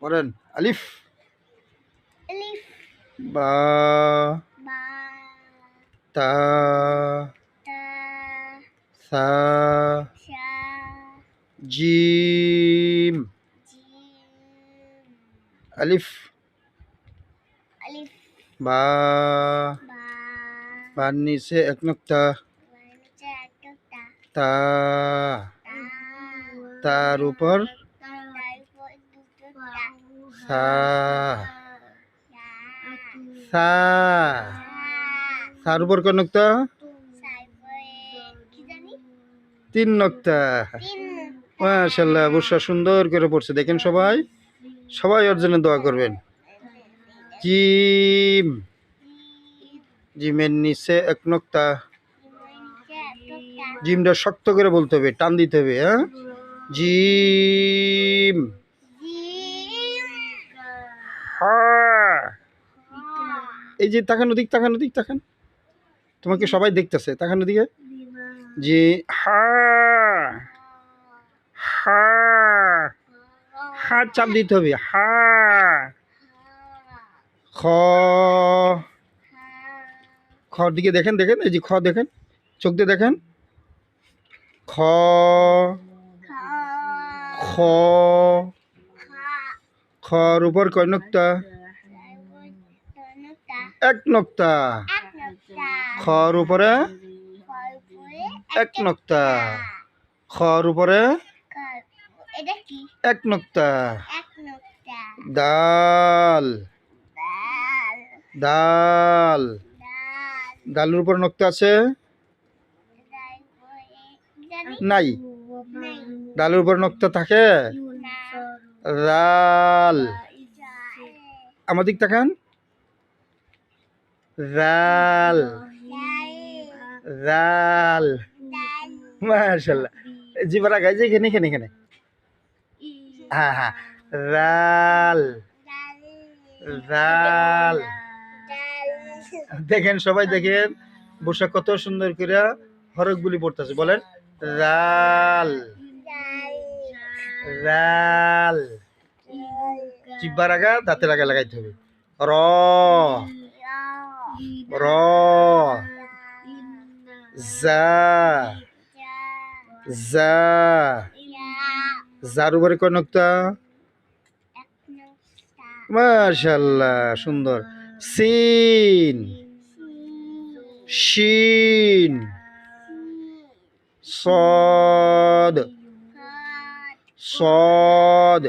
Wadan. Alif. Alif. Ba. Ba. Ta. Ta. Sa. Sa. Jim. Jim. Alif. Alif. Ba. Ba. Bani se ek ta Bani se. Ta. Ta. Taruh. সা সা। সা তার উপর কোন তিন নক্তা। মাশাল্লাহ বর্ষা সুন্দর করে পড়ছে। দেখেন সবাই সবাই ওর জন্য দোয়া করবেন। জিম। জিমের নিচে এক নক্তা। জিমটা শক্ত করে বলতে হবে, টান দিতে হবে হ্যাঁ? জিম। এই যে তাকানো দিক তাকানো দিক তাকান। তোমাকে সবাই দেখতেছে। তাকানো দিকে জি হা হা হা চাপ দিতে হবে। হা, খ খর দিকে দেখেন দেখেন, এই যে খ দেখেন। চোখ দিয়ে দেখেন। খ খ, খর উপর কয় এক নক্তা। খর উপরে এক নক্তা। খর উপরে এক নক্তা। নোকটা ডাল ডাল ডাল ডাল ডালের উপর নক্তা আছে? নাই। ডালের উপর নক্তা থাকে? রাল। ডাল আমার দিক তাকান। রাল। রাল। মাশাল্লাহ জিবার আগাই যে এখানে এখানে এখানে। হ্যাঁ হ্যাঁ। রাল। রাল। দেখেন সবাই, দেখেন। বসে কত সুন্দর করে হরকগুলি পড়তেছে, বলেন। রাল। রাল। জিব্বার আগা দাঁতের আগা লাগাইতে হবে। র। র জা জা যার উপরে কয় নক্তা? মাশাল্লাহ সুন্দর। সিন শিন সদ সদ।